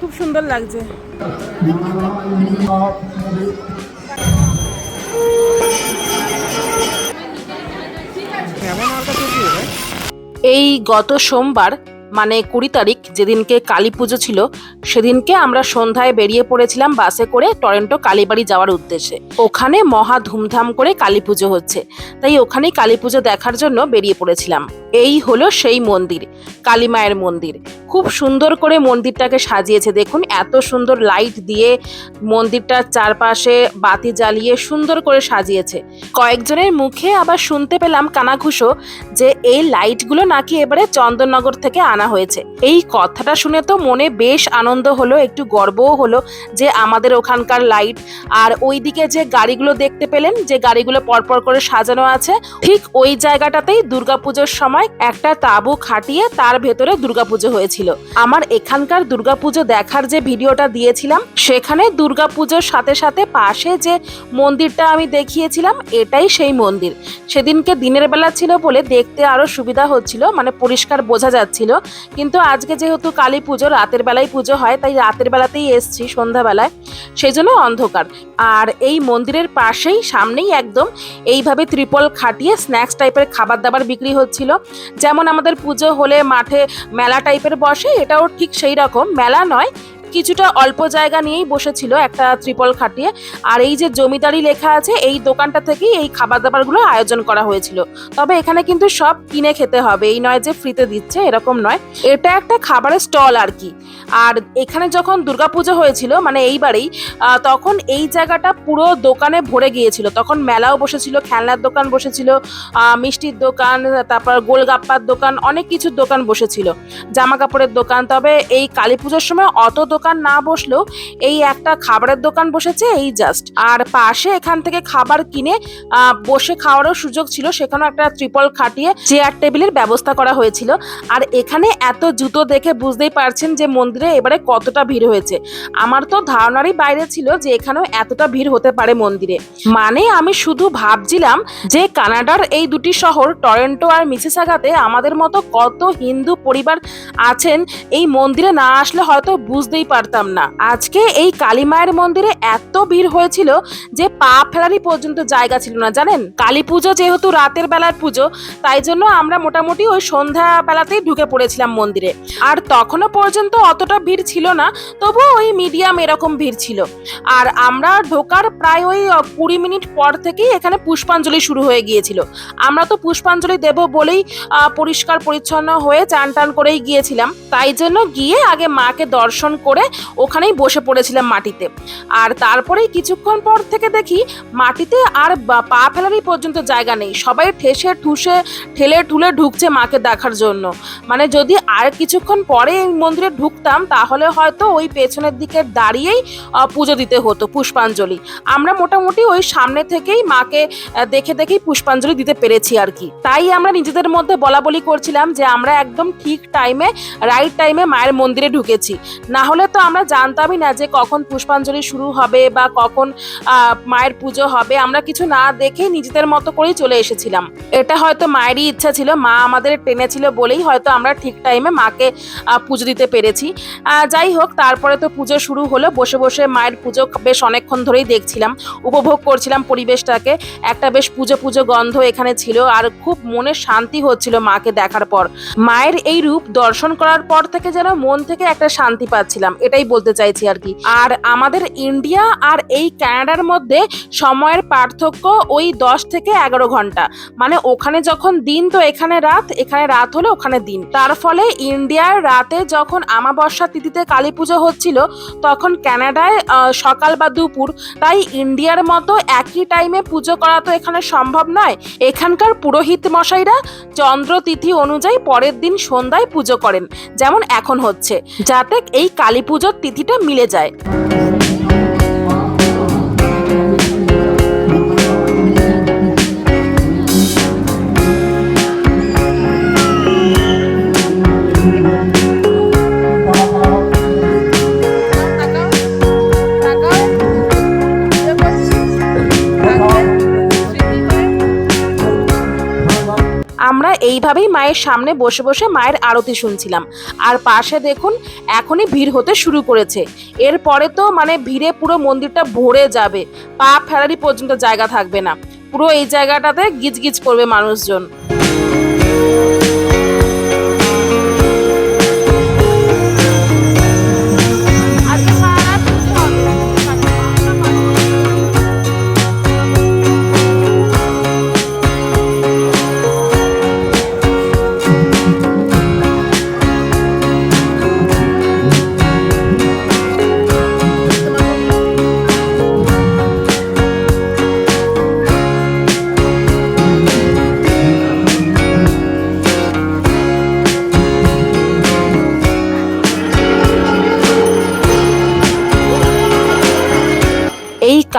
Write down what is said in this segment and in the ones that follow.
খুব সুন্দর লাগছে। এই গত সোমবার মানে কুড়ি তারিখ যেদিনকে কালী পুজো ছিল, সেদিনকে আমরা সন্ধ্যায় বেরিয়ে পড়েছিলাম বাসে করে টরেন্টো কালীবাড়ি যাওয়ার উদ্দেশ্যে। ওখানে মহা ধুমধাম করে কালী পুজো হচ্ছে। তাই ওখানেই কালী পুজো দেখার জন্য বেরিয়ে পড়েছিলাম। এই হলো সেই মন্দির, কালী মায়ের মন্দির। খুব সুন্দর করে মন্দিরটাকে সাজিয়েছে। দেখুন, এত সুন্দর লাইট দিয়ে মন্দিরটার চারপাশে বাতি জ্বালিয়ে সুন্দর করে সাজিয়েছে। কয়েকজনের মুখে আবার শুনতে পেলাম কানাঘুষো যে এই লাইটগুলো নাকি এবারে চন্দননগর থেকে আনা হয়েছে। এই কথাটা শুনে তো মনে বেশ আনন্দ হলো, একটু গর্বও হলো যে আমাদের ওখানকার লাইট আর ওইদিকে যে গাড়িগুলো দেখতে পেলেন, যে গাড়িগুলো পরপর করে সাজানো আছে, ঠিক ওই জায়গাটাতেই দুর্গাপুজোর সময় একটা তাঁবু খাটিয়ে তার ভেতরে দুর্গাপুজো হয়েছিল। আমার এখানকার দুর্গাপুজো দেখার যে ভিডিওটা দিয়েছিলাম, সেখানে দুর্গাপুজোর সাথে সাথে পাশে যে মন্দিরটা আমি দেখিয়েছিলাম, এটাই সেই মন্দির। সেদিনকে দিনের বেলা ছিল বলে দেখতে আরও সুবিধা হচ্ছিল মানে পরিষ্কার বোঝা যাচ্ছিল। কিন্তু আজকে যেহেতু কালী পুজো, রাতের বেলায় পুজো হয়, তাই রাতের বেলাতেই এসছি সন্ধ্যাবেলায়। সেই জন্য অন্ধকার। আর এই মন্দিরের পাশেই, সামনেই একদম, এইভাবে ত্রিপল খাটিয়ে স্ন্যাক্স টাইপের খাবার দাবার বিক্রি হচ্ছিল। যেমন আমাদের পুজো হলে মাঠে মেলা টাইপের বসে এটাও ঠিক সেই রকম। মেলা নয় কিছুটা অল্প জায়গা নিয়েই বসেছিল একটা ত্রিপল খাটিয়ে। আর এই যে জমিদারি লেখা আছে, এই দোকানটা থেকেই এই খাবার দাবারগুলো আয়োজন করা হয়েছিল। তবে এখানে কিন্তু সব কিনে খেতে হবে। এই নয় যে ফ্রিতে দিচ্ছে, এরকম নয়। এটা একটা খাবারের স্টল আর কি। আর এখানে যখন দুর্গাপুজো হয়েছিল মানে এইবারেই তখন এই জায়গাটা পুরো দোকানে ভরে গিয়েছিল। তখন মেলাও বসেছিল, খেলনার দোকান বসেছিল মিষ্টির দোকান, তারপর গোলগাপ্পার দোকান, অনেক কিছুর দোকান বসেছিল। জামা কাপড়ের দোকান। তবে এই কালী পুজোর সময় অত দোকান না বসলেও এই একটা খাবারের দোকান বসেছে, এই জাস্ট আর পাশে এখান থেকে খাবার কিনে বসে খাওয়ারও সুযোগ ছিল, সেখানেও একটা ত্রিপল খাটিয়ে চেয়ার টেবিলের ব্যবস্থা করা হয়েছিল। আর এখানে এত জুতো দেখে বুঝতেই পারছেন যে মন্দিরে এবারে কতটা ভিড় হয়েছে। আমার তো ধারণারই বাইরে ছিল যে এখানেও এতটা ভিড় হতে পারে মন্দিরে। মানে আমি শুধু ভাবছিলাম যে কানাডার এই দুটি শহর, টরেন্টো আর মিসিসাগাতে আমাদের মতো কত হিন্দু পরিবার আছেন, এই মন্দিরে না আসলে হয়তো বুঝতেই পারতাম না। আজকে এই কালী মায়ের মন্দিরে এত ভিড় হয়েছিল যে পা ফেলারই পর্যন্ত জায়গা ছিল না, জানেন? কালী পুজো যেহেতু রাতের বেলার পুজো, তাই জন্য আমরা মোটামুটি ওই সন্ধ্যা বেলাতেই ঢুকে পড়েছিলাম মন্দিরে। আর তখনও পর্যন্ত অতটা ভিড় ছিল না তবু ওই মিডিয়াম এরকম ভিড় ছিল। আর আমরা ঢোকার প্রায় ওই কুড়ি মিনিট পর থেকেই এখানে পুষ্পাঞ্জলি শুরু হয়ে গিয়েছিল। আমরা তো পুষ্পাঞ্জলি দেব বলেই পরিষ্কার পরিচ্ছন্ন হয়ে চান টান করেই গিয়েছিলাম। তাই জন্য গিয়ে আগে মাকে দর্শন করে ওখানেই বসে পড়েছিলাম মাটিতে। আর তারপরেই কিছুক্ষণ পর থেকে দেখি মাটিতে আর পা ফেলারই পর্যন্ত জায়গা নেই। সবাই ঠেসে ঠুসে, ঠেলে ঠুলে ঢুকছে মাকে দেখার জন্য। মানে যদি আর কিছুক্ষণ পরে এই মন্দিরে ঢুকতাম, তাহলে হয়তো ওই পেছনের দিকে দাঁড়িয়েই পুজো দিতে হতো পুষ্পাঞ্জলি। আমরা মোটামুটি ওই সামনে থেকেই মাকে দেখে দেখেই পুষ্পাঞ্জলি দিতে পেরেছি আর কি। তাই আমরা নিজেদের মধ্যে বলা বলি করছিলাম যে আমরা একদম ঠিক টাইমে রাইট টাইমে মায়ের মন্দিরে ঢুকেছি। না হলে তো আমরা জানতামই না যে কখন পুষ্পাঞ্জলি শুরু হবে বা কখন মায়ের পুজো হবে। আমরা কিছু না দেখেই নিজেদের মতো করেই চলে এসেছিলাম। এটা হয়তো মায়েরই ইচ্ছা ছিল, মা আমাদের টেনেছিল বলেই হয়তো আমরা ঠিক টাইমে মাকে পুজো দিতে পেরেছি। যাই হোক, তারপরে তো পুজো শুরু হলো। বসে বসে মায়ের পুজো বেশ অনেকক্ষণ ধরেই দেখছিলাম, উপভোগ করছিলাম পরিবেশটাকে। একটা বেশ পুজো পুজো গন্ধ এখানে ছিল আর খুব মনে শান্তি হচ্ছিল মাকে দেখার পর। মায়ের এই রূপ দর্শন করার পর থেকে যেন মন থেকে একটা শান্তি পাচ্ছিলাম। এটাই বলতে চাইছি আর কি। আর আমাদের ইন্ডিয়া আর এই কানাডার মধ্যে সময়ের পার্থক্য ওই দশ থেকে এগারো ঘণ্টা। মানে ওখানে যখন দিন তো এখানে রাত এখানে রাত হলে ওখানে দিন। তার ফলে ইন্ডিয়ার রাতে যখন আমাবস্যা তিথিতে কালী পুজো হচ্ছিল তখন কানাডায় আহ, সকাল বা দুপুর তাই ইন্ডিয়ার মতো একই টাইমে পুজো করা তো এখানে সম্ভব নয়। এখানকার পুরোহিত মশাইরা চন্দ্র তিথি অনুযায়ী পরের দিন সন্ধ্যায় পুজো করেন যেমন এখন হচ্ছে। যাতে এই কালী পুজোর তিথিটা মিলে যায়। এইভাবেই মায়ের সামনে বসে বসে মায়ের আরতি শুনছিলাম। আর পাশে দেখুন, এখনই ভিড় হতে শুরু করেছে। এরপরে তো মানে ভিড়ে পুরো মন্দিরটা ভরে যাবে। পা ফেরারি পর্যন্ত জায়গা থাকবে না। পুরো এই জায়গাটাতে গিজগিজ করবে মানুষজন।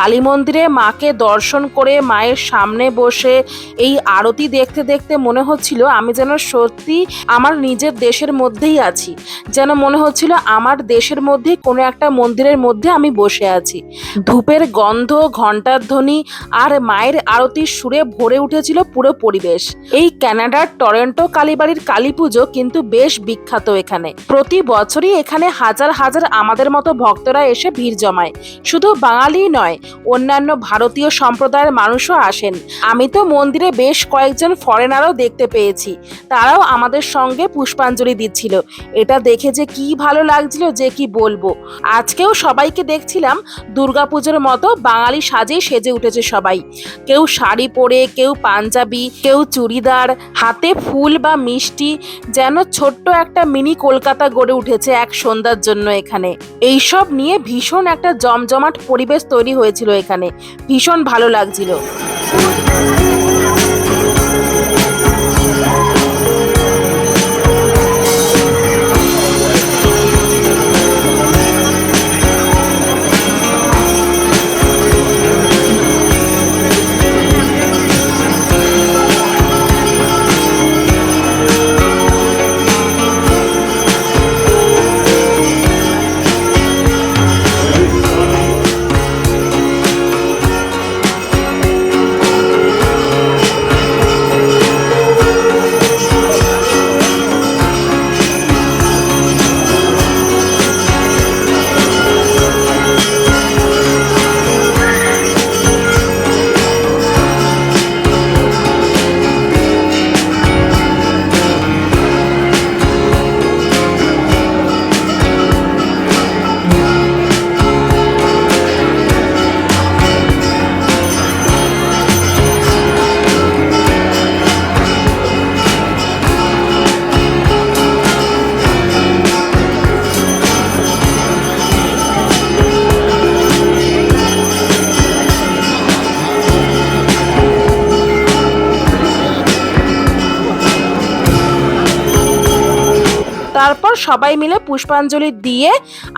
কালী মন্দিরে মাকে দর্শন করে মায়ের সামনে বসে এই আরতি দেখতে দেখতে মনে হচ্ছিল আমি যেন সত্যি আমার নিজের দেশের মধ্যেই আছি। যেন মনে হচ্ছিল আমার দেশের মধ্যেই কোনো একটা মন্দিরের মধ্যে আমি বসে আছি। ধূপের গন্ধ, ঘণ্টার ধ্বনি আর মায়ের আরতির সুরে ভরে উঠেছিল পুরো পরিবেশ। এই ক্যানাডার টরেন্টো কালীবাড়ির কালী পুজো কিন্তু বেশ বিখ্যাত এখানে। প্রতি বছরই এখানে হাজার হাজার আমাদের মতো ভক্তরা এসে ভিড় জমায়। শুধু বাঙালি নয় অন্যান্য ভারতীয় সম্প্রদায়ের মানুষও আসেন। আমি তো মন্দিরে বেশ কয়েকজন ফরেনারও দেখতে পেয়েছি। তারাও আমাদের সঙ্গে পুষ্পাঞ্জলি দিচ্ছিল। এটা দেখে যে কি ভালো লাগছিল যে কি বলব। আজকেও সবাইকে দেখছিলাম, দুর্গাপুজোর মতো বাঙালি সাজে সেজে উঠেছে সবাই। কেউ শাড়ি পরে, কেউ পাঞ্জাবি, কেউ চুড়িদার, হাতে ফুল বা মিষ্টি, যেন ছোট্ট একটা মিনি কলকাতা গড়ে উঠেছে এক সন্ধ্যার জন্য এখানে। এইসব নিয়ে ভীষণ একটা জমজমাট পরিবেশ তৈরি হয়েছিল এখানে। ভীষণ ভালো লাগছিল। তারপর সবাই মিলে পুষ্পাঞ্জলি দিয়ে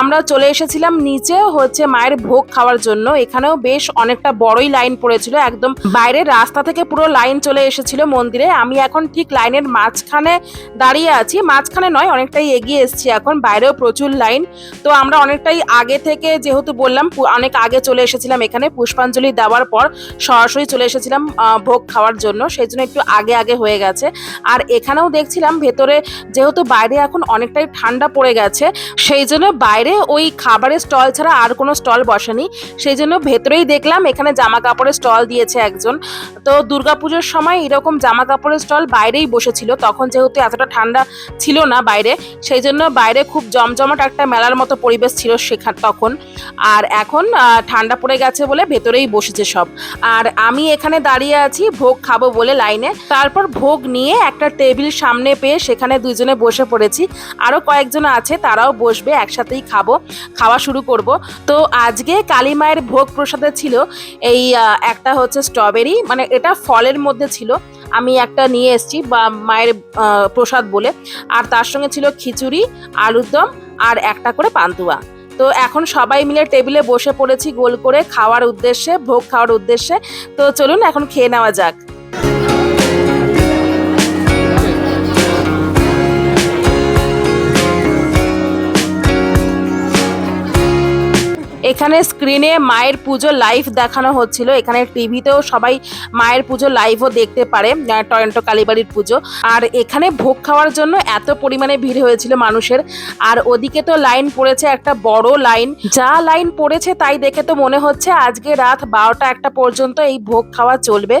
আমরা চলে এসেছিলাম নিচে হচ্ছে মায়ের ভোগ খাওয়ার জন্য। এখানেও বেশ অনেকটা বড়ই লাইন পড়েছিল, একদম বাইরের রাস্তা থেকে পুরো লাইন চলে এসেছিল মন্দিরে। আমি এখন ঠিক লাইনের মাঝখানে দাঁড়িয়ে আছি। মাঝখানে নয়, অনেকটাই এগিয়ে এসেছি এখন, বাইরেও প্রচুর লাইন। তো আমরা অনেকটাই আগে থেকে যেহেতু বললাম অনেক আগে চলে এসেছিলাম এখানে পুষ্পাঞ্জলি দেওয়ার পর সরাসরি চলে এসেছিলাম ভোগ খাওয়ার জন্য। সেই জন্য একটু আগে আগে হয়ে গেছে। আর এখানেও দেখছিলাম ভেতরে যেহেতু বাইরে এখন অনেকটাই ঠান্ডা পড়ে গেছে। সেই জন্য বাইরে ওই খাবারের স্টল ছাড়া আর কোনো স্টল বসেনি। সেই জন্য ভেতরেই দেখলাম এখানে জামা কাপড়ের স্টল দিয়েছে একজন। তো দুর্গাপুজোর সময় এরকম জামা কাপড়ের স্টল বাইরেই বসেছিল। তখন যেহেতু এতটা ঠান্ডা ছিল না বাইরে, সেই জন্য বাইরে খুব জমজমাট একটা মেলার মতো পরিবেশ ছিল সেখান তখন। আর এখন ঠান্ডা পড়ে গেছে বলে ভেতরেই বসেছে সব। আর আমি এখানে দাঁড়িয়ে আছি, ভোগ খাব বলে লাইনে। তারপর ভোগ নিয়ে একটা টেবিল সামনে পেয়ে সেখানে দুইজনে বসে পড়েছি। আরও কয়েকজন আছে, তারাও বসবে, একসাথেই খাব, খাওয়া শুরু করব। তো আজকে কালী মায়ের ভোগ প্রসাদে ছিল এই একটা হচ্ছে স্ট্রবেরি মানে এটা ফলের মধ্যে ছিল। আমি একটা নিয়ে এসেছি বা মায়ের প্রসাদ বলে। আর তার সঙ্গে ছিল খিচুড়ি, আলুর দম আর একটা করে পান্তুয়া। তো এখন সবাই মিলে টেবিলে বসে পড়েছি গোল করে খাওয়ার উদ্দেশ্যে, ভোগ খাওয়ার উদ্দেশ্যে। তো চলুন এখন খেয়ে নেওয়া যাক। এখানে স্ক্রিনে মায়ের পুজো লাইভ দেখানো হচ্ছিল। এখানে টিভিতেও সবাই মায়ের পুজো লাইভও দেখতে পারে টরেন্টো কালীবাড়ির পুজো। আর এখানে ভোগ খাওয়ার জন্য এত পরিমাণে ভিড় হয়েছিল মানুষের। আর ওদিকে তো লাইন পড়েছে একটা বড় লাইন যা লাইন পড়েছে তাই দেখে তো মনে হচ্ছে আজকে রাত বারোটা একটা পর্যন্ত এই ভোগ খাওয়া চলবে।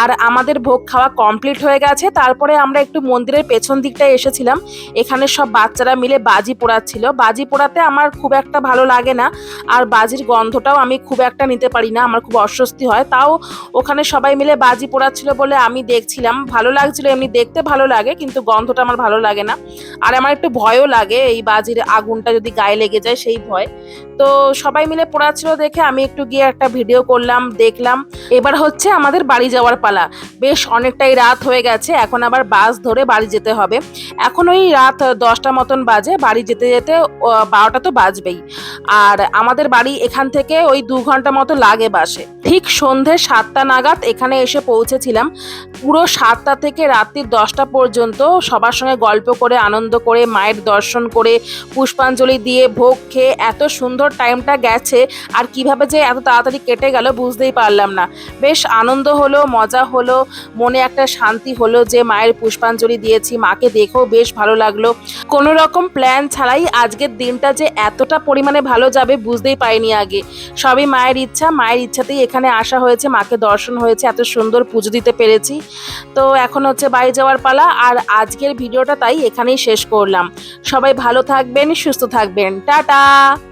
আর আমাদের ভোগ খাওয়া কমপ্লিট হয়ে গেছে। তারপরে আমরা একটু মন্দিরের পেছন দিকটায় এসেছিলাম। এখানে সব বাচ্চারা মিলে বাজি পোড়াচ্ছিল। বাজি পোড়াতে আমার খুব একটা ভালো লাগে না। আর বাজির গন্ধটাও আমি খুব একটা নিতে পারি না, আমার খুব অস্বস্তি হয়। তাও ওখানে সবাই মিলে বাজি পোড়াচ্ছিল বলে আমি দেখছিলাম। ভালো লাগছিল, এমনি দেখতে ভালো লাগে, কিন্তু গন্ধটা আমার ভালো লাগে না। আর আমার একটু ভয়ও লাগে এই বাজির আগুনটা যদি গায়ে লেগে যায় সেই ভয়। তো সবাই মিলে পোড়াচ্ছিল দেখে আমি একটু গিয়ে একটা ভিডিও করলাম, দেখলাম। এবার হচ্ছে আমাদের বাড়ি যাওয়ার পালা। বেশ অনেকটাই রাত হয়ে গেছে, এখন আবার বাস ধরে বাড়ি যেতে হবে। এখন ওই রাত দশটা মতন বাজে, বাড়ি যেতে যেতে বারোটা তো বাজবেই। আর আমাদের বাড়ি এখান থেকে ওই দু ঘণ্টা মতো লাগে বাসে। ঠিক সন্ধে সাতটা নাগাদ এখানে এসে পৌঁছেছিলাম। পুরো সাতটা থেকে রাত্রির দশটা পর্যন্ত সবার সঙ্গে গল্প করে, আনন্দ করে, মায়ের দর্শন করে, পুষ্পাঞ্জলি দিয়ে ভোগ খেয়ে এত সুন্দর টাইমটা গেছে আর কীভাবে যে এত তাড়াতাড়ি কেটে গেল বুঝতেই পারলাম না। বেশ আনন্দ হলো, মজা হলো, মনে একটা শান্তি হলো যে মায়ের পুষ্পাঞ্জলি দিয়েছি, মাকে দেখেও বেশ ভালো লাগল। কোনো রকম প্ল্যান ছাড়াই আজকের দিনটা যে এতটা পরিমাণে ভালো যাবে বুঝতেই পারিনি আগে। সবই মায়ের ইচ্ছা, মায়ের ইচ্ছাতেই এখানে আসা হয়েছে, মাকে দর্শন হয়েছে, এত সুন্দর পুজো দিতে পেরেছি। তো এখন হচ্ছে বাড়ি যাওয়ার পালা আর আজকের ভিডিওটা তাই এখানেই শেষ করলাম। সবাই ভালো থাকবেন, সুস্থ থাকবেন। টাটা!